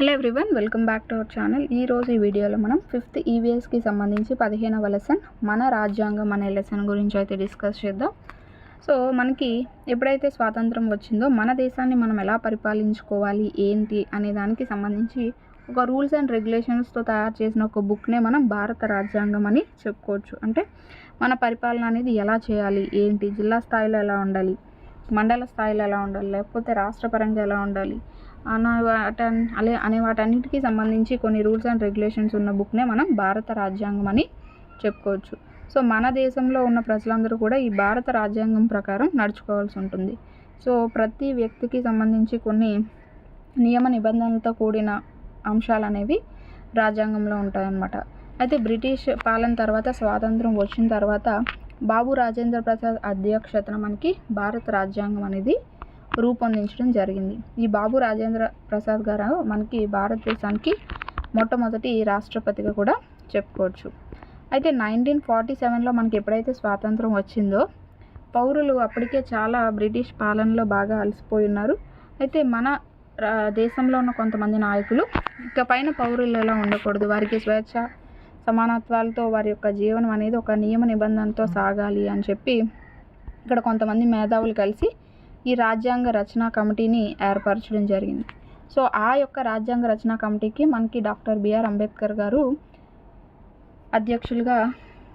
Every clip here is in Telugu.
Hello everyone welcome back to our channel. ఈ రోజు ఈ వీడియోలో మనం ఫిఫ్త్ ఈవీఎస్కి సంబంధించి పదిహేనవ లెసన్ మన రాజ్యాంగం అనే లెసన్ గురించి అయితే డిస్కస్ చేద్దాం. సో మనకి ఎప్పుడైతే స్వాతంత్రం వచ్చిందో మన దేశాన్ని మనం ఎలా పరిపాలించుకోవాలి ఏంటి అనే దానికి సంబంధించి ఒక రూల్స్ అండ్ రెగ్యులేషన్స్తో తయారు చేసిన ఒక బుక్నే మనం భారత రాజ్యాంగం అని చెప్పుకోవచ్చు. అంటే మన పరిపాలన అనేది ఎలా చేయాలి ఏంటి జిల్లా స్థాయిలో ఎలా ఉండాలి మండల స్థాయిలో ఎలా ఉండాలి లేకపోతే రాష్ట్రపరంగా ఎలా ఉండాలి అన్న వాట అలే అనే వాటన్నిటికీ సంబంధించి కొన్ని రూల్స్ అండ్ రెగ్యులేషన్స్ ఉన్న బుక్నే మనం భారత రాజ్యాంగం అని చెప్పుకోవచ్చు. సో మన దేశంలో ఉన్న ప్రజలందరూ కూడా ఈ భారత రాజ్యాంగం ప్రకారం నడుచుకోవాల్సి ఉంటుంది. సో ప్రతి వ్యక్తికి సంబంధించి కొన్ని నియమ నిబంధనలతో కూడిన అంశాలు అనేవి రాజ్యాంగంలో ఉంటాయన్నమాట. అయితే బ్రిటిష్ పాలన తర్వాత స్వాతంత్రం వచ్చిన తర్వాత బాబు రాజేంద్ర ప్రసాద్ అధ్యక్షతన మనకి భారత రాజ్యాంగం అనేది రూపొందించడం జరిగింది. ఈ బాబు రాజేంద్ర ప్రసాద్ గారు మనకి భారతదేశానికి మొట్టమొదటి రాష్ట్రపతిగా కూడా చెప్పుకోవచ్చు. అయితే నైన్టీన్ ఫార్టీ సెవెన్లో మనకి ఎప్పుడైతే స్వాతంత్రం వచ్చిందో పౌరులు అప్పటికే చాలా బ్రిటిష్ పాలనలో బాగా అలసిపోయి ఉన్నారు. అయితే మన రా- దేశంలో ఉన్న కొంతమంది నాయకులు ఇక పైన పౌరులు ఎలా ఉండకూడదు? వారికి స్వేచ్ఛ సమానత్వాలతో వారి యొక్క జీవనం అనేది ఒక నియమ నిబంధనతో సాగాలి అని చెప్పి ఇక్కడ కొంతమంది మేధావులు కలిసి ఈ రాజ్యాంగ రచనా కమిటీని ఏర్పరచడం జరిగింది. సో ఆ యొక్క రాజ్యాంగ రచనా కమిటీకి మనకి డాక్టర్ బిఆర్ అంబేద్కర్ గారు అధ్యక్షులుగా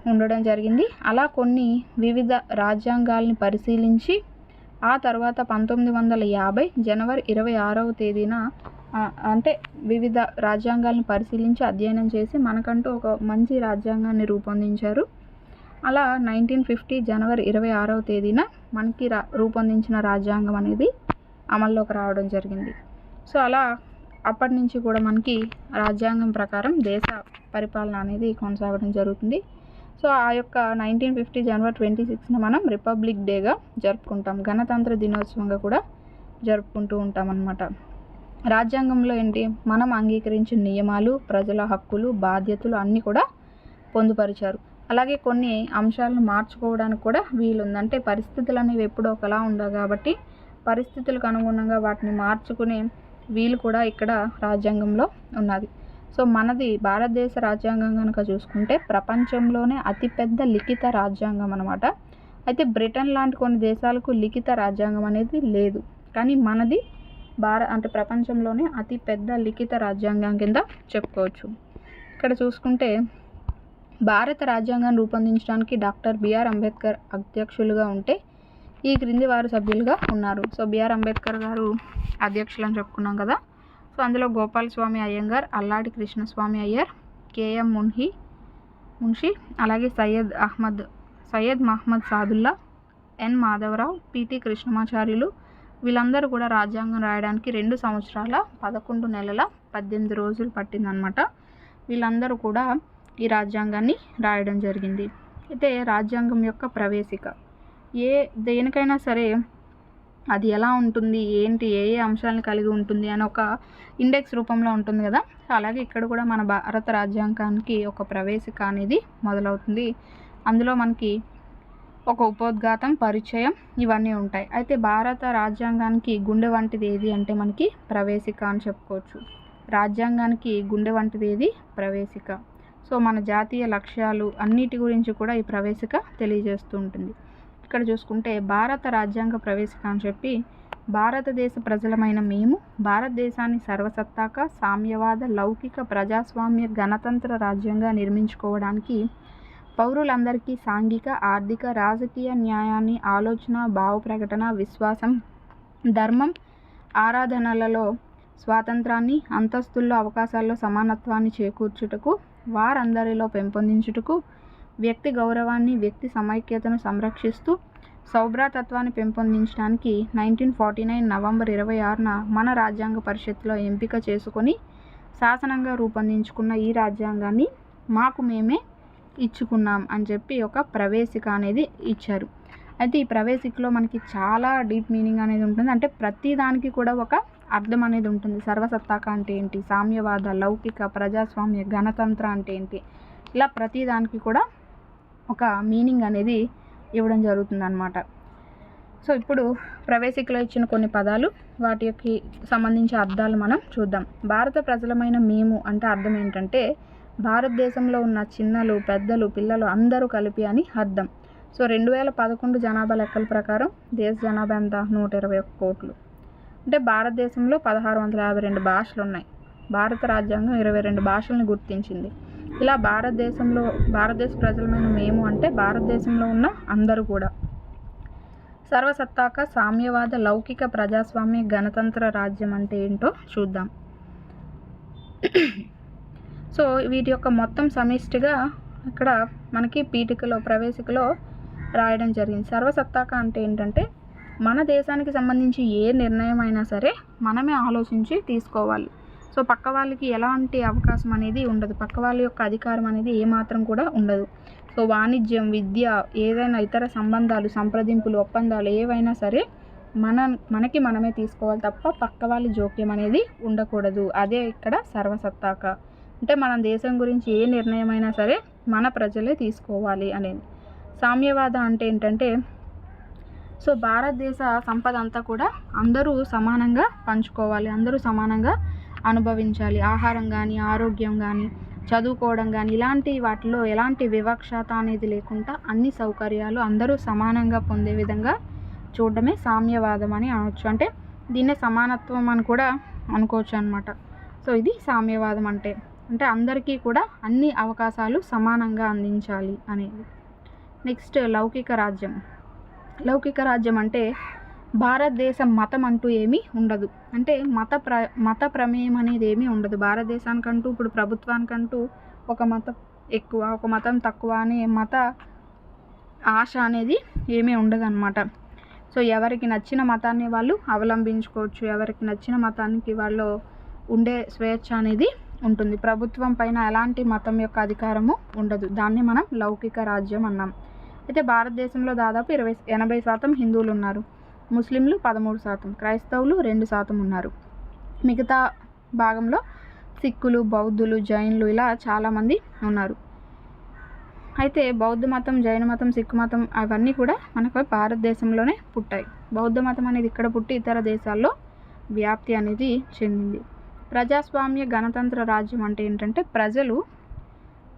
ఉండడం జరిగింది. అలా కొన్ని వివిధ రాజ్యాంగాల్ని పరిశీలించి ఆ తర్వాత పంతొమ్మిది వందల యాభై జనవరి ఇరవై ఆరవ తేదీన అంటే వివిధ రాజ్యాంగాల్ని పరిశీలించి అధ్యయనం చేసి మనకంటూ ఒక మంచి రాజ్యాంగాన్ని రూపొందించారు. అలా నైన్టీన్ ఫిఫ్టీ జనవరి ఇరవై ఆరవ తేదీన మనకి రా రూపొందించిన రాజ్యాంగం అనేది అమల్లోకి రావడం జరిగింది. సో అలా అప్పటి నుంచి కూడా మనకి రాజ్యాంగం ప్రకారం దేశ పరిపాలన అనేది కొనసాగడం జరుగుతుంది. సో ఆ యొక్క నైన్టీన్ ఫిఫ్టీ జనవరి ట్వంటీ సిక్స్న మనం రిపబ్లిక్ డేగా జరుపుకుంటాం. గణతంత్ర దినోత్సవంగా కూడా జరుపుకుంటూ ఉంటాం అన్నమాట రాజ్యాంగంలో ఏంటి? మనం అంగీకరించిన నియమాలు ప్రజల హక్కులు బాధ్యతలు అన్నీ కూడా పొందుపరిచారు. అలాగే కొన్ని అంశాలను మార్చుకోవడానికి కూడా వీలుంది. అంటే పరిస్థితులు అనేవి ఎప్పుడూ ఒకలా ఉండవు కాబట్టి పరిస్థితులకు అనుగుణంగా వాటిని మార్చుకునే వీలు కూడా ఇక్కడ రాజ్యాంగంలో ఉన్నది. సో మనది భారతదేశ రాజ్యాంగం కనుక చూసుకుంటే ప్రపంచంలోనే అతిపెద్ద లిఖిత రాజ్యాంగం అనమాట అయితే బ్రిటన్ లాంటి కొన్ని దేశాలకు లిఖిత రాజ్యాంగం అనేది లేదు. కానీ మనది భార అంటే ప్రపంచంలోనే అతిపెద్ద లిఖిత రాజ్యాంగం కింద చెప్పుకోవచ్చు. ఇక్కడ చూసుకుంటే భారత రాజ్యాంగాన్ని రూపొందించడానికి డాక్టర్ బిఆర్ అంబేద్కర్ అధ్యక్షులుగా ఉంటే ఈ క్రింది వారు సభ్యులుగా ఉన్నారు. సో బిఆర్ అంబేద్కర్ గారు అధ్యక్షులు అని చెప్పుకున్నాం కదా. సో అందులో గోపాలస్వామి అయ్యంగార్ అల్లాడి కృష్ణస్వామి అయ్యర్ కేఎం మున్హి మున్షి అలాగే సయ్యద్ అహ్మద్ సయ్యద్ మహమ్మద్ సాదుల్లా ఎన్ మాధవరావు పిటి కృష్ణమాచార్యులు. వీళ్ళందరూ కూడా రాజ్యాంగం రాయడానికి రెండు సంవత్సరాల పదకొండు నెలల పద్దెనిమిది రోజులు పట్టిందనమాట వీళ్ళందరూ కూడా ఈ రాజ్యాంగాన్ని రాయడం జరిగింది. అయితే రాజ్యాంగం యొక్క ప్రవేశిక. ఏ దేనికైనా సరే అది ఎలా ఉంటుంది? ఏంటి? ఏ ఏ అంశాలను కలిగి ఉంటుంది? అని ఒక ఇండెక్స్ రూపంలో ఉంటుంది కదా? అలాగే ఇక్కడ కూడా మన భారత రాజ్యాంగానికి ఒక ప్రవేశిక అనేది మొదలవుతుంది. అందులో మనకి ఒక ఉపోద్ఘాతం పరిచయం ఇవన్నీ ఉంటాయి. అయితే భారత రాజ్యాంగానికి గుండె వంటిది ఏది అంటే మనకి ప్రవేశిక అని చెప్పుకోవచ్చు. రాజ్యాంగానికి గుండె వంటిది ఏది? ప్రవేశిక. సో మన జాతీయ లక్ష్యాలు అన్నిటి గురించి కూడా ఈ ప్రవేశిక తెలియజేస్తూ ఉంటుంది. ఇక్కడ చూసుకుంటే భారత రాజ్యాంగ ప్రవేశిక అని చెప్పి భారతదేశ ప్రజలమైన మేము భారతదేశాన్ని సర్వసత్తాక సామ్యవాద లౌకిక ప్రజాస్వామ్య గణతంత్ర రాజ్యంగా నిర్మించుకోవడానికి పౌరులందరికీ సాంఘిక ఆర్థిక రాజకీయ న్యాయాన్ని ఆలోచన భావ ప్రకటన విశ్వాసం ధర్మం ఆరాధనలలో స్వాతంత్రాన్ని అంతస్తుల్లో అవకాశాల్లో సమానత్వాన్ని చేకూర్చుటకు వారందరిలో పెంపొందించుటకు వ్యక్తి గౌరవాన్ని వ్యక్తి సమైక్యతను సంరక్షిస్తూ సౌభ్రాతత్వాన్ని పెంపొందించడానికి నైన్టీన్ ఫార్టీ నైన్ నవంబర్ ఇరవై ఆరున మన రాజ్యాంగ పరిషత్లో ఎంపిక చేసుకొని శాసనంగా రూపొందించుకున్న ఈ రాజ్యాంగాన్ని మాకు మేమే ఇచ్చుకున్నాం అని చెప్పి ఒక ప్రవేశిక అనేది ఇచ్చారు. అయితే ఈ ప్రవేశికలో మనకి చాలా డీప్ మీనింగ్ అనేది ఉంటుంది. అంటే ప్రతి దానికి కూడా ఒక అర్థం అనేది ఉంటుంది. సర్వసత్తాక అంటే ఏంటి? సామ్యవాద లౌకిక ప్రజాస్వామ్య గణతంత్ర అంటే ఏంటి? ఇలా ప్రతి దానికి కూడా ఒక మీనింగ్ అనేది ఇవ్వడం జరుగుతుంది అనమాట సో ఇప్పుడు ప్రవేశికలో ఇచ్చిన కొన్ని పదాలు వాటికి సంబంధించిన అర్థాలు మనం చూద్దాం. భారత ప్రజలమైన మేము అంటే అర్థం ఏంటంటే భారతదేశంలో ఉన్న చిన్నలు పెద్దలు పిల్లలు అందరూ కలిపి అని అర్థం. సో రెండు వేల పదకొండు జనాభా లెక్కల ప్రకారం దేశ జనాభా ఎంత? నూట ఇరవై ఒక్క కోట్లు. అంటే భారతదేశంలో పదహారు వందల యాభై రెండు భాషలు ఉన్నాయి భారత రాజ్యాంగం ఇరవై రెండు భాషలను గుర్తించింది. ఇలా భారతదేశంలో భారతదేశ ప్రజలమైన మేము అంటే భారతదేశంలో ఉన్న అందరూ కూడా. సర్వసత్తాక సామ్యవాద లౌకిక ప్రజాస్వామ్య గణతంత్ర రాజ్యం అంటే ఏంటో చూద్దాం. సో వీటి యొక్క మొత్తం సమిష్టిగా ఇక్కడ మనకి పీఠికలో ప్రవేశికలో రాయడం జరిగింది. సర్వసత్తాక అంటే ఏంటంటే మన దేశానికి సంబంధించి ఏ నిర్ణయం అయినా సరే మనమే ఆలోచించి తీసుకోవాలి. సో పక్క వాళ్ళకి ఎలాంటి అవకాశం అనేది ఉండదు. పక్క వాళ్ళ యొక్క అధికారం అనేది ఏమాత్రం కూడా ఉండదు. సో వాణిజ్యం విద్య ఏదైనా ఇతర సంబంధాలు సంప్రదింపులు ఒప్పందాలు ఏవైనా సరే మన మనకి మనమే తీసుకోవాలి తప్ప పక్క వాళ్ళ జోక్యం అనేది ఉండకూడదు. అదే ఇక్కడ సర్వసత్తాక. అంటే మన దేశం గురించి ఏ నిర్ణయమైనా సరే మన ప్రజలే తీసుకోవాలి అనేది. సామ్యవాద అంటే ఏంటంటే సో భారతదేశ సంపద అంతా కూడా అందరూ సమానంగా పంచుకోవాలి అందరూ సమానంగా అనుభవించాలి. ఆహారం కానీ ఆరోగ్యం కానీ చదువుకోవడం కానీ ఇలాంటి వాటిలో ఎలాంటి వివక్షత అనేది లేకుండా అన్ని సౌకర్యాలు అందరూ సమానంగా పొందే విధంగా చూడడమే సామ్యవాదం అని అనవచ్చు అంటే దీన్నే సమానత్వం అని కూడా అనుకోవచ్చు అనమాట సో ఇది సామ్యవాదం అంటే. అంటే అందరికీ కూడా అన్ని అవకాశాలు సమానంగా అందించాలి అనేది. నెక్స్ట్ లౌకిక రాజ్యం. లౌకిక రాజ్యం అంటే భారతదేశం మతం అంటూ ఏమీ ఉండదు. అంటే మత ప్ర మత ప్రమేయం అనేది ఏమీ ఉండదు. భారతదేశానికంటూ ఇప్పుడు ప్రభుత్వానికంటూ ఒక మతం ఎక్కువ ఒక మతం తక్కువ అనే మత ఆశ అనేది ఏమీ ఉండదన్నమాట. సో ఎవరికి నచ్చిన మతాన్ని వాళ్ళు అవలంబించుకోవచ్చు. ఎవరికి నచ్చిన మతానికి వాళ్ళు ఉండే స్వేచ్ఛ అనేది ఉంటుంది. ప్రభుత్వం పైన ఎలాంటి మతం యొక్క అధికారము ఉండదు. దాన్ని మనం లౌకిక రాజ్యం అన్నాం. అయితే భారతదేశంలో దాదాపు ఇరవై ఎనభై శాతం హిందువులు ఉన్నారు. ముస్లింలు పదమూడు శాతం క్రైస్తవులు రెండు శాతం ఉన్నారు. మిగతా భాగంలో సిక్కులు బౌద్ధులు జైన్లు ఇలా చాలామంది ఉన్నారు. అయితే బౌద్ధ మతం జైన మతం సిక్కు మతం అవన్నీ కూడా మనకు భారతదేశంలోనే పుట్టాయి. బౌద్ధ మతం అనేది ఇక్కడ పుట్టి ఇతర దేశాల్లో వ్యాప్తి అనేది చెందింది. ప్రజాస్వామ్య గణతంత్ర రాజ్యం అంటే ఏంటంటే ప్రజలు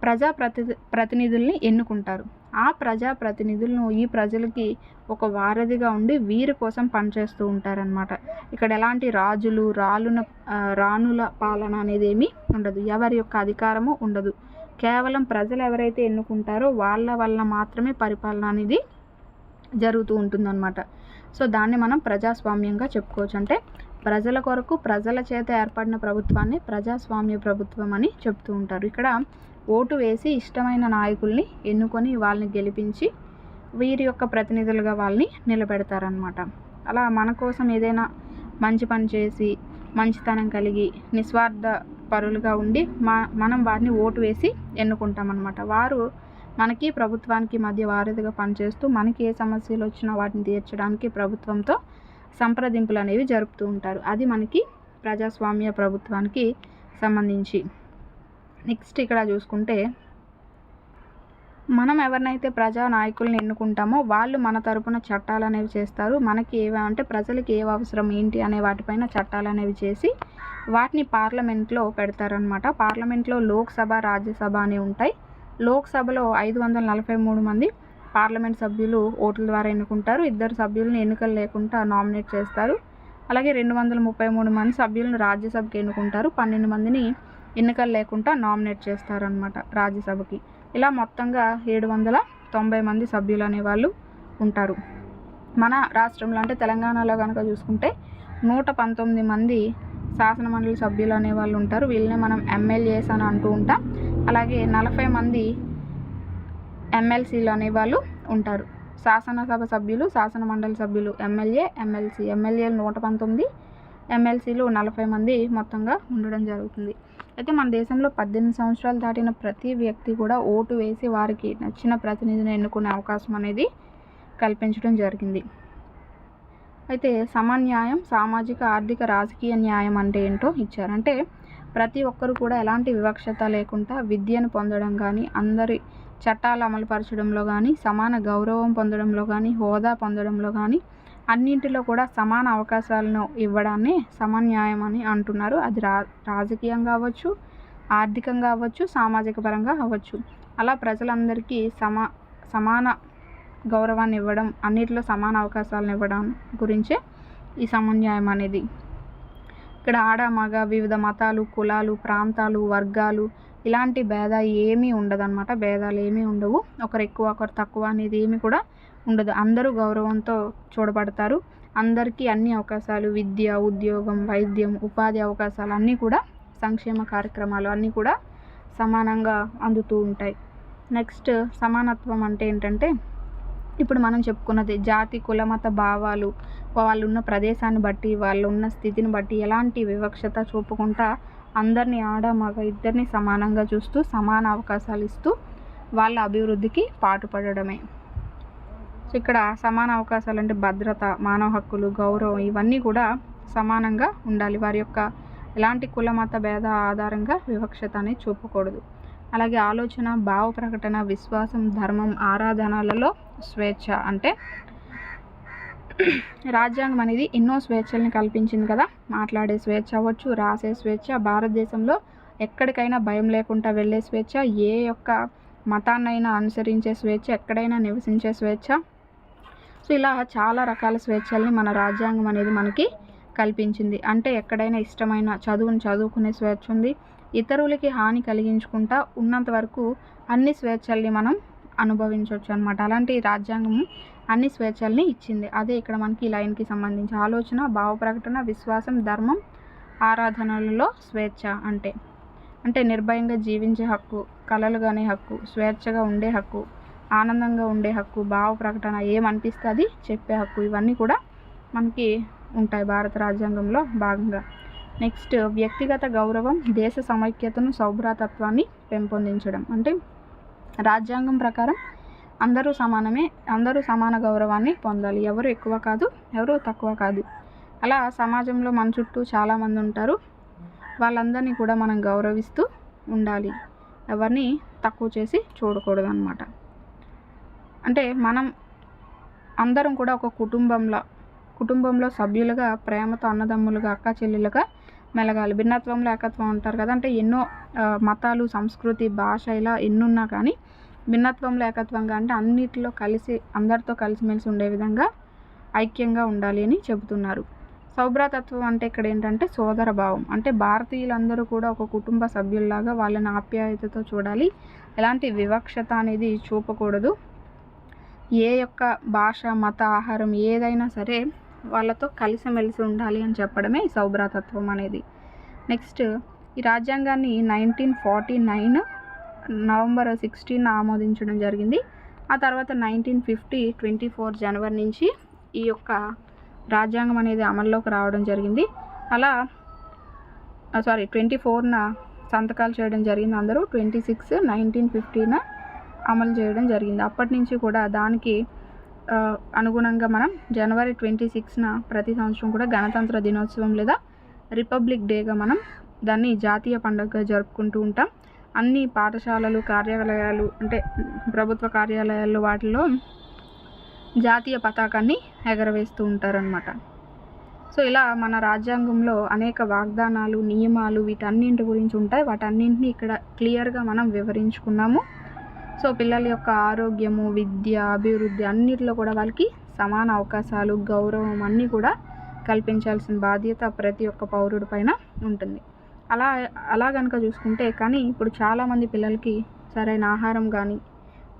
ప్రజా ప్రతి ప్రతినిధుల్ని ఎన్నుకుంటారు. ఆ ప్రజా ప్రతినిధులను ఈ ప్రజలకి ఒక వారధిగా ఉండి వీరి కోసం పనిచేస్తూ ఉంటారనమాట ఇక్కడ ఎలాంటి రాజులు రాలున రాణుల పాలన అనేది ఏమీ ఉండదు. ఎవరి యొక్క అధికారము ఉండదు. కేవలం ప్రజలు ఎవరైతే ఎన్నుకుంటారో వాళ్ళ వల్ల మాత్రమే పరిపాలన అనేది జరుగుతూ ఉంటుందన్నమాట. సో దాన్ని మనం ప్రజాస్వామ్యంగా చెప్పుకోవచ్చు. అంటే ప్రజల కొరకు ప్రజల చేత ఏర్పడిన ప్రభుత్వాన్ని ప్రజాస్వామ్య ప్రభుత్వం అని చెప్తూ ఉంటారు. ఇక్కడ ఓటు వేసి ఇష్టమైన నాయకుల్ని ఎన్నుకొని వాళ్ళని గెలిపించి వీరి యొక్క ప్రతినిధులుగా వాళ్ళని నిలబెడతారనమాట అలా మన కోసం ఏదైనా మంచి పని చేసి మంచితనం కలిగి నిస్వార్థ పరులుగా ఉండి మా మనం వారిని ఓటు వేసి ఎన్నుకుంటామన్నమాట. వారు మనకి ప్రభుత్వానికి మధ్య వారధిగా పనిచేస్తూ మనకి ఏ సమస్యలు వచ్చినా వాటిని తీర్చడానికి ప్రభుత్వంతో సంప్రదింపులు అనేవి జరుపుతూ ఉంటారు. అది మనకి ప్రజాస్వామ్య ప్రభుత్వానికి సంబంధించి. నెక్స్ట్ ఇక్కడ చూసుకుంటే మనం ఎవరినైతే ప్రజా నాయకుల్ని ఎన్నుకుంటామో వాళ్ళు మన తరపున చట్టాలు అనేవి చేస్తారు. మనకి ఏవి అంటే ప్రజలకి ఏ అవసరం ఏంటి అనే వాటిపైన చట్టాలు అనేవి చేసి వాటిని పార్లమెంట్లో పెడతారనమాట పార్లమెంట్లో లోక్సభ రాజ్యసభ అనే ఉంటాయి. లోక్సభలో ఐదు వందల నలభై మూడు మంది పార్లమెంట్ సభ్యులు ఓట్ల ద్వారా ఎన్నుకుంటారు. ఇద్దరు సభ్యులను ఎన్నికలు లేకుండా నామినేట్ చేస్తారు. అలాగే రెండు వందల ముప్పై మూడు మంది సభ్యులను రాజ్యసభకి ఎన్నుకుంటారు. పన్నెండు మందిని ఎన్నికలు లేకుండా నామినేట్ చేస్తారనమాట రాజ్యసభకి. ఇలా మొత్తంగా ఏడు వందల తొంభై మంది సభ్యులు అనేవాళ్ళు ఉంటారు. మన రాష్ట్రంలో అంటే తెలంగాణలో కనుక చూసుకుంటే నూట పంతొమ్మిది మంది శాసనమండలి సభ్యులు అనేవాళ్ళు ఉంటారు. వీళ్ళని మనం ఎమ్మెల్యేస్ అని అంటూ ఉంటాం. అలాగే నలభై మంది ఎమ్మెల్సీలు అనేవాళ్ళు ఉంటారు. శాసనసభ సభ్యులు శాసనమండలి సభ్యులు ఎమ్మెల్యే ఎమ్మెల్సీ ఎమ్మెల్యేలు నూట పంతొమ్మిది ఎమ్మెల్సీలు నలభై మంది మొత్తంగా ఉండడం జరుగుతుంది. అయితే మన దేశంలో పద్దెనిమిది సంవత్సరాలు దాటిన ప్రతి వ్యక్తి కూడా ఓటు వేసి వారికి నచ్చిన ప్రతినిధిని ఎన్నుకునే అవకాశం అనేది కల్పించడం జరిగింది. అయితే సమన్యాయం సామాజిక ఆర్థిక రాజకీయ న్యాయం అంటే ఏంటో ఇచ్చారంటే ప్రతి ఒక్కరు కూడా ఎలాంటి వివక్షత లేకుండా విద్యను పొందడం కానీ అందరి చట్టాలు అమలుపరచడంలో కానీ సమాన గౌరవం పొందడంలో కానీ హోదా పొందడంలో కానీ అన్నింటిలో కూడా సమాన అవకాశాలను ఇవ్వడాన్ని సమన్యాయం అని అంటున్నారు. అది రా రాజకీయంగా అవ్వచ్చు ఆర్థికంగా అవ్వచ్చు సామాజిక పరంగా అవ్వచ్చు. అలా ప్రజలందరికీ సమా సమాన గౌరవాన్ని ఇవ్వడం అన్నిటిలో సమాన అవకాశాలను ఇవ్వడం గురించే ఈ సమన్యాయం అనేది. ఇక్కడ ఆడ మగ వివిధ మతాలు కులాలు ప్రాంతాలు వర్గాలు ఇలాంటి భేద ఏమీ ఉండదన్నమాట. భేదాలు ఏమీ ఉండవు. ఒకరు ఎక్కువ ఒకరు తక్కువ అనేది ఏమీ కూడా ఉండదు. అందరూ గౌరవంతో చూడబడతారు. అందరికీ అన్ని అవకాశాలు విద్య ఉద్యోగం వైద్యం ఉపాధి అవకాశాలు అన్నీ కూడా సంక్షేమ కార్యక్రమాలు అన్నీ కూడా సమానంగా అందుతూ ఉంటాయి. నెక్స్ట్ సమానత్వం అంటే ఏంటంటే ఇప్పుడు మనం చెప్పుకున్నది జాతి కులమత భావాలు వాళ్ళు ఉన్న ప్రదేశాన్ని బట్టి వాళ్ళు ఉన్న స్థితిని బట్టి ఎలాంటి వివక్షత చూపకుండా అందరినీ ఆడ మగ ఇద్దరిని సమానంగా చూస్తూ సమాన అవకాశాలు ఇస్తూ వాళ్ళ అభివృద్ధికి పాటుపడడమే. సో ఇక్కడ సమాన అవకాశాలు అంటే భద్రత మానవ హక్కులు గౌరవం ఇవన్నీ కూడా సమానంగా ఉండాలి. వారి యొక్క ఎలాంటి కుల మత భేద ఆధారంగా వివక్షత అనేది చూపకూడదు. అలాగే ఆలోచన భావ ప్రకటన విశ్వాసం ధర్మం ఆరాధనలలో స్వేచ్ఛ అంటే రాజ్యాంగం అనేది ఎన్నో స్వేచ్ఛల్ని కల్పించింది కదా. మాట్లాడే స్వేచ్ఛ అవ్వచ్చు రాసే స్వేచ్ఛ భారతదేశంలో ఎక్కడికైనా భయం లేకుండా వెళ్ళే స్వేచ్ఛ ఏ యొక్క మతాన్నైనా అనుసరించే స్వేచ్ఛ ఎక్కడైనా నివసించే స్వేచ్ఛ సో ఇలా చాలా రకాల స్వేచ్ఛల్ని మన రాజ్యాంగం అనేది మనకి కల్పించింది. అంటే ఎక్కడైనా ఇష్టమైన చదువుని చదువుకునే స్వేచ్ఛ ఉంది. ఇతరులకి హాని కలిగించుకుంటా ఉన్నంత వరకు అన్ని స్వేచ్ఛల్ని మనం అనుభవించవచ్చు అనమాట అలాంటి రాజ్యాంగం అన్ని స్వేచ్ఛల్ని ఇచ్చింది. అదే ఇక్కడ మనకి ఈ లైన్కి సంబంధించి ఆలోచన భావ ప్రకటన విశ్వాసం ధర్మం ఆరాధనలలో స్వేచ్ఛ అంటే అంటే నిర్భయంగా జీవించే హక్కు కలలుగానే హక్కు స్వేచ్ఛగా ఉండే హక్కు ఆనందంగా ఉండే హక్కు భావ ప్రకటన ఏమనిపిస్తే అది చెప్పే హక్కు ఇవన్నీ కూడా మనకి ఉంటాయి భారత రాజ్యాంగంలో భాగంగా. నెక్స్ట్ వ్యక్తిగత గౌరవం దేశ సమైక్యతను సౌభ్రాతత్వాన్ని పెంపొందించడం. అంటే రాజ్యాంగం ప్రకారం అందరూ సమానమే అందరూ సమాన గౌరవాన్ని పొందాలి. ఎవరు ఎక్కువ కాదు ఎవరు తక్కువ కాదు. అలా సమాజంలో మన చుట్టూ చాలామంది ఉంటారు. వాళ్ళందరినీ కూడా మనం గౌరవిస్తూ ఉండాలి. ఎవరిని తక్కువ చేసి చూడకూడదు అనమాట అంటే మనం అందరం కూడా ఒక కుటుంబంలో కుటుంబంలో సభ్యులుగా ప్రేమతో అన్నదమ్ములుగా అక్క చెల్లెలుగా మెలగాలి. భిన్నత్వంలో ఏకత్వం అంటారు కదా అంటే ఎన్నో మతాలు సంస్కృతి భాష ఇలా ఎన్నున్నా కానీ భిన్నత్వంలో ఏకత్వంగా అంటే అన్నిటిలో కలిసి అందరితో కలిసిమెలిసి ఉండే విధంగా ఐక్యంగా ఉండాలి అని చెబుతున్నారు. సౌభ్రతత్వం అంటే ఇక్కడ ఏంటంటే సోదర భావం. అంటే భారతీయులందరూ కూడా ఒక కుటుంబ సభ్యుల్లాగా వాళ్ళని ఆప్యాయతతో చూడాలి. ఎలాంటి వివక్షత అనేది చూపకూడదు. ఏ యొక్క భాష మత ఆహారం ఏదైనా సరే వాళ్ళతో కలిసిమెలిసి ఉండాలి అని చెప్పడమే ఈ సౌభ్రాతత్వం అనేది. నెక్స్ట్ ఈ రాజ్యాంగాన్ని nineteen forty nine November sixteen ఆమోదించడం జరిగింది. ఆ తర్వాత nineteen fifty twenty four January నుంచి ఈ యొక్క రాజ్యాంగం అనేది అమల్లోకి రావడం జరిగింది. అలా సారీ ట్వంటీ ఫోర్న సంతకాలు చేయడం జరిగింది అందరూ. ట్వంటీ సిక్స్ నైన్టీన్ ఫిఫ్టీన అమలు చేయడం జరిగింది. అప్పటి నుంచి కూడా దానికి అనుగుణంగా మనం జనవరి ట్వంటీ సిక్స్న ప్రతి సంవత్సరం కూడా గణతంత్ర దినోత్సవం లేదా రిపబ్లిక్ డేగా మనం దాన్ని జాతీయ పండుగగా జరుపుకుంటూ ఉంటాం. అన్ని పాఠశాలలు కార్యాలయాలు అంటే ప్రభుత్వ కార్యాలయాల్లో వాటిలో జాతీయ పతాకాన్ని ఎగరవేస్తూ ఉంటారనమాట సో ఇలా మన రాజ్యాంగంలో అనేక వాగ్దానాలు నియమాలు వీటన్నింటి గురించి ఉంటాయి. వాటన్నింటినీ ఇక్కడ క్లియర్గా మనం వివరించుకున్నాము. సో పిల్లల యొక్క ఆరోగ్యము విద్య అభివృద్ధి అన్నిటిలో కూడా వాళ్ళకి సమాన అవకాశాలు గౌరవం అన్నీ కూడా కల్పించాల్సిన బాధ్యత ప్రతి ఒక్క పౌరుడి పైన ఉంటుంది. అలా అలా కనుక చూసుకుంటే కానీ ఇప్పుడు చాలామంది పిల్లలకి సరైన ఆహారం కానీ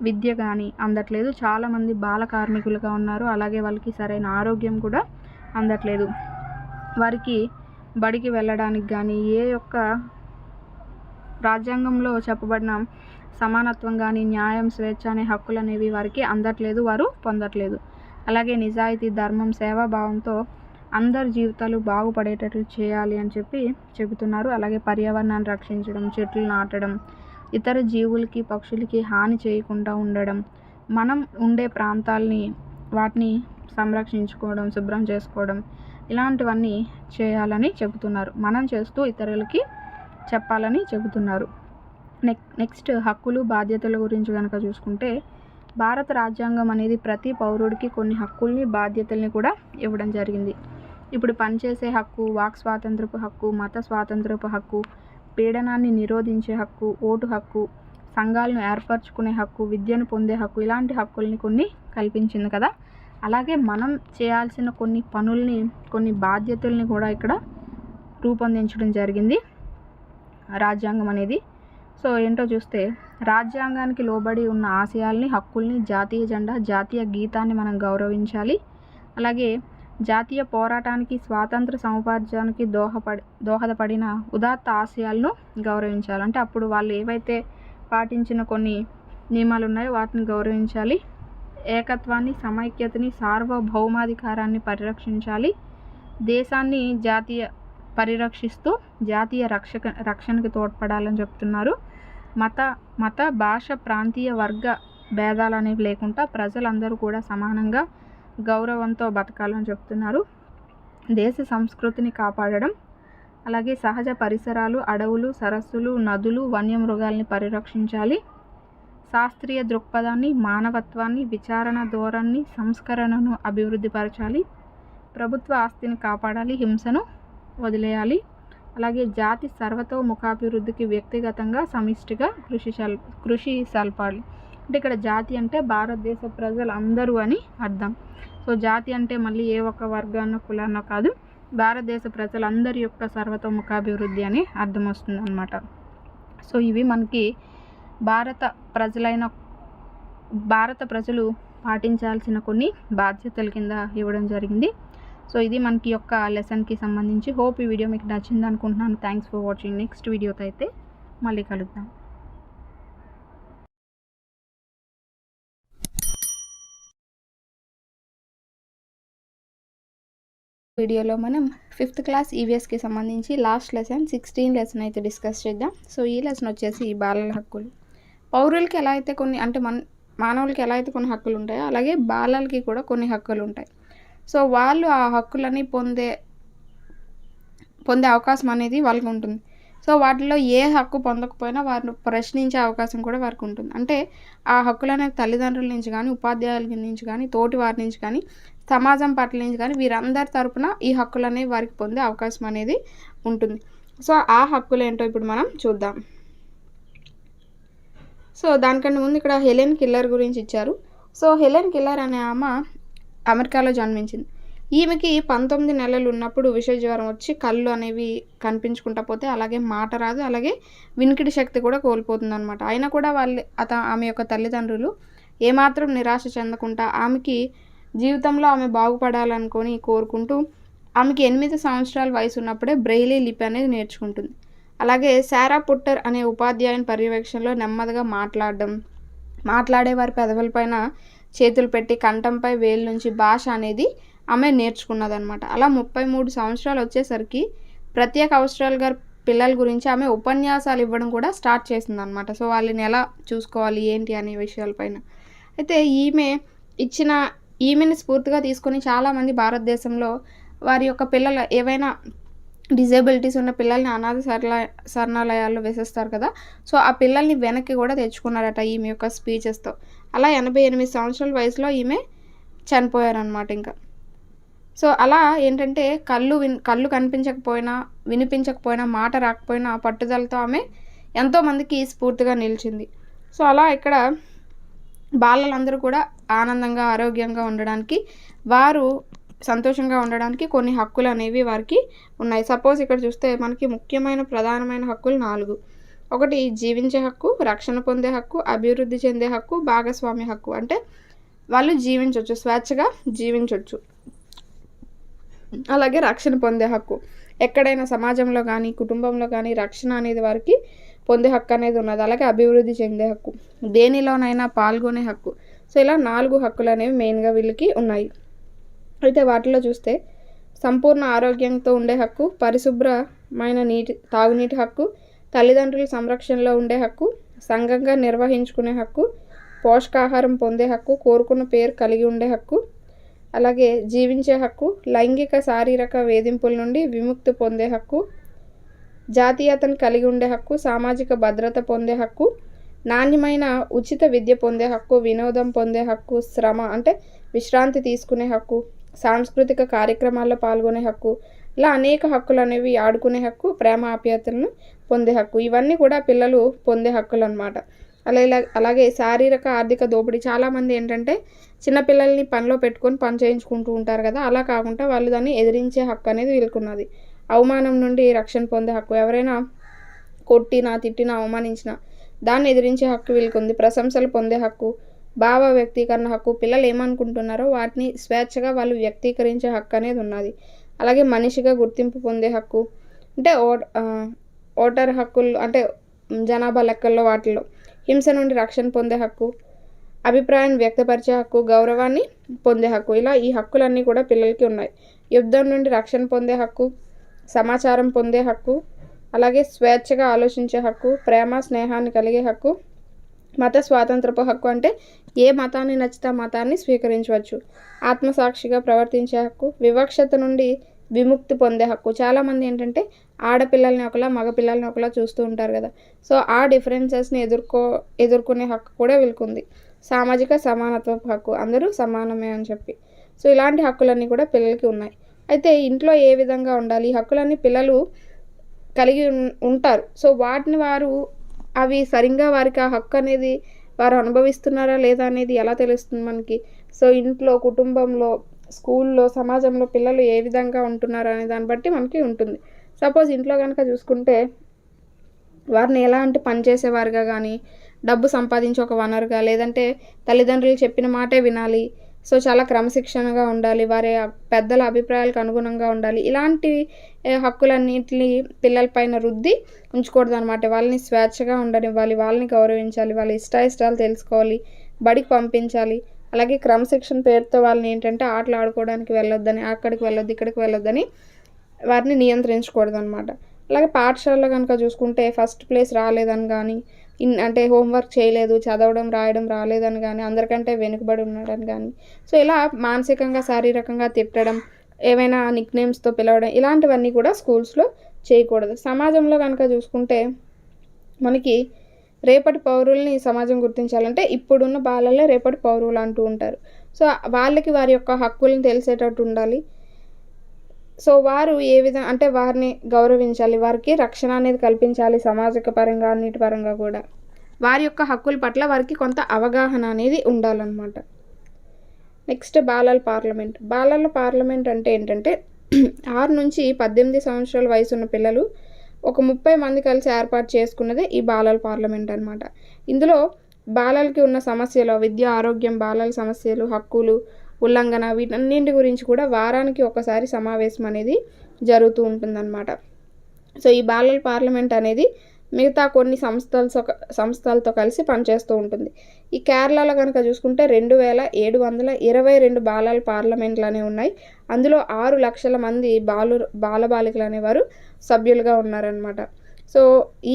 విద్య కానీ అందట్లేదు. చాలామంది బాల కార్మికులుగా ఉన్నారు. అలాగే వాళ్ళకి సరైన ఆరోగ్యం కూడా అందట్లేదు. వారికి బడికి వెళ్ళడానికి కానీ ఏ యొక్క రాజ్యాంగంలో చెప్పబడిన సమానత్వం కానీ న్యాయం స్వేచ్ఛ అనే హక్కులు అనేవి వారికి అందట్లేదు వారు పొందట్లేదు. అలాగే నిజాయితీ ధర్మం సేవాభావంతో అందరి జీవితాలు బాగుపడేటట్లు చేయాలి అని చెప్పి చెబుతున్నారు. అలాగే పర్యావరణాన్ని రక్షించడం చెట్లు నాటడం ఇతర జీవులకి పక్షులకి హాని చేయకుండా ఉండడం మనం ఉండే ప్రాంతాల్ని వాటిని సంరక్షించుకోవడం శుభ్రం చేసుకోవడం ఇలాంటివన్నీ చేయాలని చెబుతున్నారు. మనం చేస్తూ ఇతరులకి చెప్పాలని చెబుతున్నారు. నెక్ నెక్స్ట్ హక్కులు బాధ్యతల గురించి కనుక చూసుకుంటే భారత రాజ్యాంగం అనేది ప్రతి పౌరుడికి కొన్ని హక్కుల్ని బాధ్యతల్ని కూడా ఇవ్వడం జరిగింది. ఇప్పుడు పనిచేసే హక్కు వాక్ స్వాతంత్రపు హక్కు మత స్వాతంత్రపు హక్కు పీడనాన్ని నిరోధించే హక్కు ఓటు హక్కు సంఘాలను ఏర్పరచుకునే హక్కు విద్యను పొందే హక్కు ఇలాంటి హక్కుల్ని కొన్ని కల్పించింది కదా. అలాగే మనం చేయాల్సిన కొన్ని పనుల్ని కొన్ని బాధ్యతల్ని కూడా ఇక్కడ రూపొందించడం జరిగింది రాజ్యాంగం అనేది. సో ఏంటో చూస్తే రాజ్యాంగానికి లోబడి ఉన్న ఆశయాల్ని హక్కుల్ని జాతీయ జెండా జాతీయ గీతాన్ని మనం గౌరవించాలి. అలాగే జాతీయ పోరాటానికి స్వాతంత్ర సముపార్జనానికి దోహపడి దోహదపడిన ఉదాత్త ఆశయాలను గౌరవించాలి. అంటే అప్పుడు వాళ్ళు ఏవైతే పాటించిన కొన్ని నియమాలు ఉన్నాయో వాటిని గౌరవించాలి. ఏకత్వాన్ని సమైక్యతని సార్వభౌమాధికారాన్ని పరిరక్షించాలి. దేశాన్ని జాతీయ పరిరక్షిస్తూ జాతీయ రక్షక రక్షణకు తోడ్పడాలని చెప్తున్నారు. మత మత భాష ప్రాంతీయ వర్గ భేదాలు అనేవి లేకుండా ప్రజలందరూ కూడా సమానంగా గౌరవంతో బతకాలని చెప్తున్నారు. దేశ సంస్కృతిని కాపాడడం అలాగే సహజ పరిసరాలు అడవులు సరస్సులు నదులు వన్యమృగాల్ని పరిరక్షించాలి. శాస్త్రీయ దృక్పథాన్ని మానవత్వాన్ని విచారణ ధోరణి సంస్కరణను అభివృద్ధిపరచాలి. ప్రభుత్వ ఆస్తిని కాపాడాలి. హింసను వదిలేయాలి. అలాగే జాతి సర్వతోముఖాభివృద్ధికి వ్యక్తిగతంగా సమిష్టిగా కృషి సల్ కృషి సల్పాలి అంటే ఇక్కడ జాతి అంటే భారతదేశ ప్రజలు అందరూ అని అర్థం. సో జాతి అంటే మళ్ళీ ఏ ఒక్క వర్గానో కులానో కాదు భారతదేశ ప్రజలందరి యొక్క సర్వతోముఖాభివృద్ధి అని అర్థం వస్తుంది అనమాట సో ఇవి మనకి భారత ప్రజలైన భారత ప్రజలు పాటించాల్సిన కొన్ని బాధ్యతల కింద ఇవ్వడం జరిగింది. సో ఇది మనకి యొక్క లెసన్కి సంబంధించి. హోప్ ఈ వీడియో మీకు నచ్చింది అనుకుంటున్నాను. థ్యాంక్స్ ఫర్ వాచింగ్ నెక్స్ట్ వీడియోతో అయితే మళ్ళీ కలుద్దాం. వీడియోలో మనం ఫిఫ్త్ క్లాస్ ఈవీఎస్కి సంబంధించి లాస్ట్ లెసన్ సిక్స్టీన్ లెసన్ అయితే డిస్కస్ చేద్దాం. సో ఈ లెసన్ వచ్చేసి బాలల హక్కులు. పౌరులకి ఎలా అయితే కొన్ని అంటే మన మానవులకి ఎలా అయితే కొన్ని హక్కులు ఉంటాయో అలాగే బాలలకి కూడా కొన్ని హక్కులు ఉంటాయి. సో వాళ్ళు ఆ హక్కులని పొందే పొందే అవకాశం అనేది వాళ్ళకి ఉంటుంది. సో వాటిలో ఏ హక్కు పొందకపోయినా వారిని ప్రశ్నించే అవకాశం కూడా వారికి ఉంటుంది. అంటే ఆ హక్కులు అనేవి తల్లిదండ్రుల నుంచి కానీ ఉపాధ్యాయుల నుంచి కానీ తోటి వారి నుంచి కానీ సమాజం పట్ల నుంచి కానీ వీరందరి తరపున ఈ హక్కులు అనేవి వారికి పొందే అవకాశం అనేది ఉంటుంది. సో ఆ హక్కులు ఏంటో ఇప్పుడు మనం చూద్దాం. సో దానికంటే ముందు ఇక్కడ హెలెన్ కిల్లర్ గురించి ఇచ్చారు. సో హెలెన్ కిల్లర్ అనే ఆమె అమెరికాలో జన్మించింది. ఈమెకి పంతొమ్మిది నెలలు ఉన్నప్పుడు విషజ్వరం వచ్చి కళ్ళు అనేవి కనిపించుకుంటా పోతే అలాగే మాట రాదు అలాగే వినికిడి శక్తి కూడా కోల్పోతుంది అనమాట అయినా కూడా వాళ్ళు అత ఆమె యొక్క తల్లిదండ్రులు ఏమాత్రం నిరాశ చెందకుండా ఆమెకి జీవితంలో ఆమె బాగుపడాలనుకొని కోరుకుంటూ ఆమెకి ఎనిమిది సంవత్సరాల వయసు ఉన్నప్పుడే బ్రెయిలీ లిపి అనేది నేర్చుకుంటుంది. అలాగే శారా పుట్టర్ అనే ఉపాధ్యాయుని పర్యవేక్షణలో నెమ్మదిగా మాట్లాడడం మాట్లాడేవారి పెదవులపైన చేతులు పెట్టి కంఠంపై వేలు నుంచి భాష అనేది ఆమె నేర్చుకున్నదనమాట అలా ముప్పై మూడు సంవత్సరాలు వచ్చేసరికి ప్రత్యేక అవసరాలు గారు పిల్లల గురించి ఆమె ఉపన్యాసాలు ఇవ్వడం కూడా స్టార్ట్ చేసింది అనమాట సో వాళ్ళని ఎలా చూసుకోవాలి ఏంటి అనే విషయాలపైన. అయితే ఈమె ఇచ్చిన ఈమెని స్ఫూర్తిగా తీసుకొని చాలామంది భారతదేశంలో వారి యొక్క పిల్లల ఏవైనా డిజేబిలిటీస్ ఉన్న పిల్లల్ని అనాథ సరళ శరణాలయాల్లో వేసేస్తారు కదా. సో ఆ పిల్లల్ని వెనక్కి కూడా తెచ్చుకున్నారట ఈమె యొక్క స్పీచెస్తో. అలా ఎనభై ఎనిమిది సంవత్సరాల వయసులో ఈమె చనిపోయారనమాట ఇంకా. సో అలా ఏంటంటే కళ్ళు విన్ కళ్ళు కనిపించకపోయినా వినిపించకపోయినా మాట రాకపోయినా పట్టుదలతో ఆమె ఎంతోమందికి స్ఫూర్తిగా నిలిచింది. సో అలా ఇక్కడ బాలలందరూ కూడా ఆనందంగా ఆరోగ్యంగా ఉండడానికి వారు సంతోషంగా ఉండడానికి కొన్ని హక్కులు అనేవి వారికి ఉన్నాయి. సపోజ్ ఇక్కడ చూస్తే మనకి ముఖ్యమైన ప్రధానమైన హక్కులు నాలుగు. ఒకటి జీవించే హక్కు రక్షణ పొందే హక్కు అభివృద్ధి చెందే హక్కు భాగస్వామి హక్కు. అంటే వాళ్ళు జీవించవచ్చు స్వేచ్ఛగా జీవించవచ్చు అలాగే రక్షణ పొందే హక్కు. ఎక్కడైనా సమాజంలో కానీ కుటుంబంలో కానీ రక్షణ అనేది వారికి పొందే హక్కు అనేది ఉన్నది. అలాగే అభివృద్ధి చెందే హక్కు. దేనిలోనైనా పాల్గొనే హక్కు. సో ఇలా నాలుగు హక్కులు అనేవి మెయిన్గా వీళ్ళకి ఉన్నాయి. అయితే వాటిలో చూస్తే సంపూర్ణ ఆరోగ్యంతో ఉండే హక్కు పరిశుభ్రమైన నీటి తాగునీటి హక్కు తల్లిదండ్రుల సంరక్షణలో ఉండే హక్కు సంఘంగా నిర్వహించుకునే హక్కు పోషకాహారం పొందే హక్కు కోరుకున్న పేరు కలిగి ఉండే హక్కు అలాగే జీవించే హక్కు లైంగిక శారీరక వేధింపుల నుండి విముక్తి పొందే హక్కు జాతీయతను కలిగి ఉండే హక్కు సామాజిక భద్రత పొందే హక్కు నాణ్యమైన ఉచిత విద్య పొందే హక్కు వినోదం పొందే హక్కు శ్రమ అంటే విశ్రాంతి తీసుకునే హక్కు సాంస్కృతిక కార్యక్రమాల్లో పాల్గొనే హక్కు ఇలా అనేక హక్కులు అనేవి ఆడుకునే హక్కు ప్రేమ ఆప్యాయతలను పొందే హక్కు. ఇవన్నీ కూడా పిల్లలు పొందే హక్కులు అనమాట అలా అలాగే శారీరక ఆర్థిక దోపిడీ చాలామంది ఏంటంటే చిన్నపిల్లల్ని పనిలో పెట్టుకొని పని చేయించుకుంటూ ఉంటారు కదా. అలా కాకుండా వాళ్ళు దాన్ని ఎదిరించే హక్కు అనేది వీళ్ళకున్నది. అవమానం నుండి రక్షణ పొందే హక్కు. ఎవరైనా కొట్టినా తిట్టినా అవమానించినా దాన్ని ఎదిరించే హక్కు వీళ్ళకుంది. ప్రశంసలు పొందే హక్కు భావ వ్యక్తీకరణ హక్కు. పిల్లలు ఏమనుకుంటున్నారో వాటిని స్వేచ్ఛగా వాళ్ళు వ్యక్తీకరించే హక్కు అనేది ఉన్నది. అలాగే మనిషిగా గుర్తింపు పొందే హక్కు. అంటే ఓ ఓటర్ హక్కులు అంటే జనాభా లెక్కల్లో వాటిల్లో. హింస నుండి రక్షణ పొందే హక్కు అభిప్రాయం వ్యక్తపరిచే హక్కు గౌరవాన్ని పొందే హక్కు. ఇలా ఈ హక్కులన్నీ కూడా పిల్లలకి ఉన్నాయి. యుద్ధం నుండి రక్షణ పొందే హక్కు సమాచారం పొందే హక్కు అలాగే స్వేచ్ఛగా ఆలోచించే హక్కు ప్రేమ స్నేహాన్ని కలిగే హక్కు మత స్వాతంత్రపు హక్కు అంటే ఏ మతాన్ని నచ్చితే మతాన్ని స్వీకరించవచ్చు. ఆత్మసాక్షిగా ప్రవర్తించే హక్కు వివక్షత నుండి విముక్తి పొందే హక్కు. చాలామంది ఏంటంటే ఆడపిల్లల్ని ఒకలా మగపిల్లల్ని ఒకలా చూస్తూ ఉంటారు కదా. సో ఆ డిఫరెన్సెస్ని ఎదుర్కో ఎదుర్కొనే హక్కు కూడా వీళ్ళకుంది. సామాజిక సమానత్వపు హక్కు అందరూ సమానమే అని చెప్పి. సో ఇలాంటి హక్కులన్నీ కూడా పిల్లలకి ఉన్నాయి. అయితే ఇంట్లో ఏ విధంగా ఉండాలి? ఈ హక్కులన్నీ పిల్లలు కలిగి ఉంటారు. సో వాటిని వారు అవి సరిగ్గా వారికి ఆ హక్కు అనేది వారు అనుభవిస్తున్నారా లేదా అనేది ఎలా తెలుస్తుంది మనకి? సో ఇంట్లో కుటుంబంలో స్కూల్లో సమాజంలో పిల్లలు ఏ విధంగా ఉంటున్నారు అనే దాన్ని బట్టి మనకి ఉంటుంది. సపోజ్ ఇంట్లో కనుక చూసుకుంటే వారిని ఎలా అంటే పనిచేసేవారుగా కానీ డబ్బు సంపాదించి ఒక వనరుగా లేదంటే తల్లిదండ్రులు చెప్పిన మాటే వినాలి సో చాలా క్రమశిక్షణగా ఉండాలి వారి పెద్దల అభిప్రాయాలకు అనుగుణంగా ఉండాలి ఇలాంటి హక్కులన్నింటినీ పిల్లలపైన రుద్ది ఉంచకూడదు అనమాట వాళ్ళని స్వేచ్ఛగా ఉండనివ్వాలి వాళ్ళని గౌరవించాలి వాళ్ళ ఇష్టాయిష్టాలు తెలుసుకోవాలి బడికి పంపించాలి. అలాగే క్రమశిక్షణ పేరుతో వాళ్ళని ఏంటంటే ఆటలు ఆడుకోవడానికి వెళ్ళొద్దని అక్కడికి వెళ్ళొద్దు ఇక్కడికి వెళ్ళొద్దని వారిని నియంత్రించకూడదు అనమాట అలాగే పాఠశాలలో కనుక చూసుకుంటే ఫస్ట్ ప్లేస్ రాలేదని కానీ ఇన్ అంటే హోంవర్క్ చేయలేదు చదవడం రాయడం రాలేదని కానీ అందరికంటే వెనుకబడి ఉన్నాడని కానీ సో ఇలా మానసికంగా శారీరకంగా తిట్టడం ఏమైనా నిక్ నేమ్స్తో పిలవడం ఇలాంటివన్నీ కూడా స్కూల్స్లో చేయకూడదు. సమాజంలో కనుక చూసుకుంటే మనకి రేపటి పౌరుల్ని సమాజం గుర్తించాలంటే ఇప్పుడున్న బాలలే రేపటి పౌరులు అంటూ ఉంటారు. సో వాళ్ళకి వారి యొక్క హక్కులను తెలిసేటట్టు ఉండాలి. సో వారు ఏ విధంగా అంటే వారిని గౌరవించాలి వారికి రక్షణ అనేది కల్పించాలి సామాజిక పరంగా అన్నిటి పరంగా కూడా. వారి యొక్క హక్కుల పట్ల వారికి కొంత అవగాహన అనేది ఉండాలన్నమాట. నెక్స్ట్ బాలల పార్లమెంట్. బాలల పార్లమెంట్ అంటే ఏంటంటే ఆరు నుంచి పద్దెనిమిది సంవత్సరాల వయసు ఉన్న పిల్లలు ఒక ముప్పై మంది కలిసి ఏర్పాటు చేసుకున్నదే ఈ బాలల పార్లమెంట్ అనమాట ఇందులో బాలలకి ఉన్న సమస్యలు విద్య ఆరోగ్యం బాలల సమస్యలు హక్కులు ఉల్లంఘన వీటన్నింటి గురించి కూడా వారానికి ఒకసారి సమావేశం అనేది జరుగుతూ ఉంటుందన్నమాట. సో ఈ బాలల పార్లమెంట్ అనేది మిగతా కొన్ని సంస్థలతో సంస్థలతో కలిసి పనిచేస్తూ ఉంటుంది. ఈ కేరళలో కనుక చూసుకుంటే రెండు వేల ఏడు వందల ఇరవై రెండు బాలల పార్లమెంట్లు అనేవి ఉన్నాయి. అందులో ఆరు లక్షల మంది బాలు బాలబాలికలు అనేవారు సభ్యులుగా ఉన్నారనమాట సో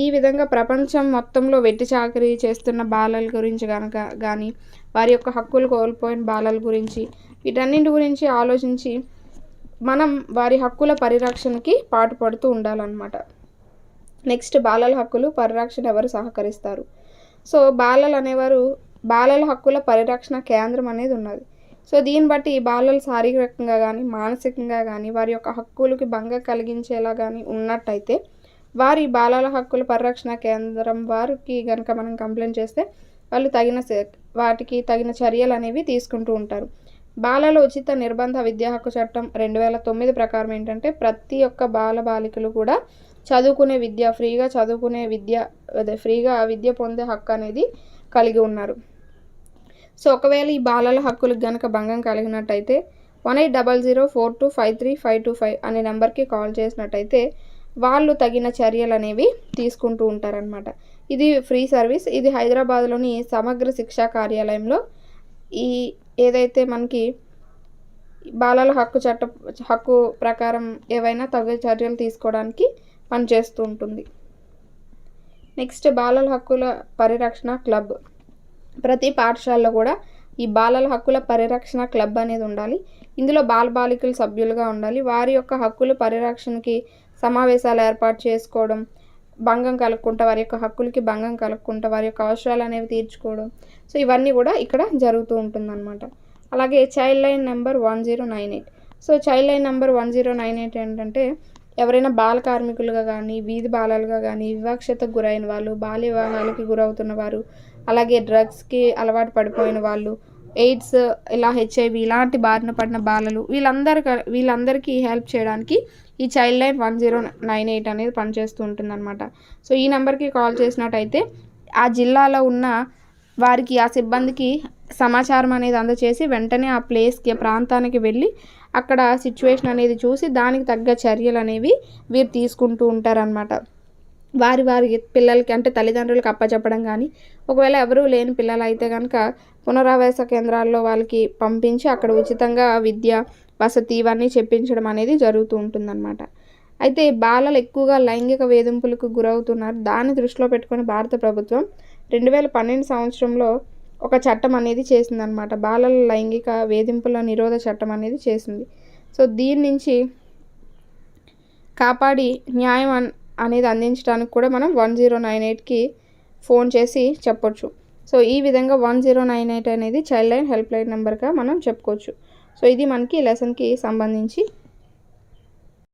ఈ విధంగా ప్రపంచం మొత్తంలో వెట్టి చాకరీ చేస్తున్న బాలల గురించి కనుక కానీ వారి యొక్క హక్కులు కోల్పోయిన బాలల గురించి. వీటన్నింటి గురించి ఆలోచించి మనం వారి హక్కుల పరిరక్షణకి పాటుపడుతూ ఉండాలన్నమాట. నెక్స్ట్ బాలల హక్కులు పరిరక్షణ ఎవరు సహకరిస్తారు? సో బాలలు అనేవారు బాలల హక్కుల పరిరక్షణ కేంద్రం అనేది ఉన్నది. సో దీన్ని బట్టి బాలలు శారీరకంగా కానీ మానసికంగా కానీ వారి యొక్క హక్కులకి భంగం కలిగించేలా కానీ ఉన్నట్టయితే వారి బాలల హక్కుల పరిరక్షణ కేంద్రం వారికి కనుక మనం కంప్లైంట్ చేస్తే వాళ్ళు తగిన వాటికి తగిన చర్యలు అనేవి తీసుకుంటూ ఉంటారు. బాలల ఉచిత నిర్బంధ విద్యా హక్కు చట్టం రెండు వేల తొమ్మిది ప్రకారం ఏంటంటే ప్రతి ఒక్క బాల బాలికలు కూడా చదువుకునే విద్య ఫ్రీగా చదువుకునే విద్య అదే ఫ్రీగా విద్య పొందే హక్కు అనేది కలిగి ఉన్నారు. సో ఒకవేళ ఈ బాలల హక్కులకు గనక భంగం కలిగినట్టయితే one eight double zero four two five three five two five అనే నెంబర్కి కాల్ చేసినట్టయితే వాళ్ళు తగిన చర్యలు అనేవి తీసుకుంటూ ఉంటారనమాట ఇది ఫ్రీ సర్వీస్. ఇది హైదరాబాద్లోని సమగ్ర శిక్షా కార్యాలయంలో. ఈ ఏదైతే మనకి బాలల హక్కు చట్ట హక్కు ప్రకారం ఏవైనా తగు చర్యలు తీసుకోవడానికి పనిచేస్తూ ఉంటుంది. నెక్స్ట్ బాలల హక్కుల పరిరక్షణ క్లబ్. ప్రతి పాఠశాలలో కూడా ఈ బాలల హక్కుల పరిరక్షణ క్లబ్ అనేది ఉండాలి. ఇందులో బాలబాలికలు సభ్యులుగా ఉండాలి. వారి యొక్క హక్కుల పరిరక్షణకి సమావేశాలు ఏర్పాటు చేసుకోవడం భంగం కలగకుండా వారి యొక్క హక్కులకి భంగం కలగకుండా వారి యొక్క అవసరాలు అనేవి తీర్చుకోవడం. సో ఇవన్నీ కూడా ఇక్కడ జరుగుతూ ఉంటుందన్నమాట. అలాగే child line number one zero nine eight so child line number one zero nine eight ఏంటంటే ఎవరైనా బాల కార్మికులుగా కానీ వీధి బాలలుగా కానీ వివక్షతకు గురైన వాళ్ళు బాల్య వివాహాలకి గురవుతున్న వారు అలాగే డ్రగ్స్కి అలవాటు పడిపోయిన వాళ్ళు ఎయిడ్స్ ఇలా హెచ్ఐవి ఇలాంటి బారిన పడిన బాలలు వీళ్ళందరి వీళ్ళందరికీ హెల్ప్ చేయడానికి ఈ child line one zero nine eight అనేది పనిచేస్తూ ఉంటుందన్నమాట. సో ఈ నెంబర్కి కాల్ చేసినట్టయితే ఆ జిల్లాలో ఉన్న వారికి ఆ సిబ్బందికి సమాచారం అనేది అందచేసి వెంటనే ఆ ప్లేస్కి ఆ ప్రాంతానికి వెళ్ళి అక్కడ సిచ్యువేషన్ అనేది చూసి దానికి తగ్గ చర్యలు అనేవి వీరు తీసుకుంటూ ఉంటారనమాట వారి వారి పిల్లలకి అంటే తల్లిదండ్రులకు అప్పచెప్పడం కానీ ఒకవేళ ఎవరూ లేని పిల్లలు అయితే కనుక పునరావాస కేంద్రాల్లో వాళ్ళకి పంపించి అక్కడ ఉచితంగా విద్య వసతి ఇవన్నీ చెప్పించడం అనేది జరుగుతూ ఉంటుందన్నమాట. అయితే బాలలు ఎక్కువగా లైంగిక వేధింపులకు గురవుతున్నారు. దాన్ని దృష్టిలో పెట్టుకొని భారత ప్రభుత్వం రెండు వేల పన్నెండు సంవత్సరంలో ఒక చట్టం అనేది చేసిందనమాట బాలల లైంగిక వేధింపుల నిరోధ చట్టం అనేది చేసింది. సో దీని నుంచి కాపాడి న్యాయం అన్ అనేది అందించడానికి కూడా మనం వన్ జీరో నైన్ ఎయిట్కి ఫోన్ చేసి చెప్పొచ్చు. సో ఈ విధంగా వన్ జీరో నైన్ ఎయిట్ అనేది చైల్డ్ లైన్ హెల్ప్ లైన్ నెంబర్గా మనం చెప్పుకోవచ్చు. సో ఇది మనకి లెసన్కి సంబంధించి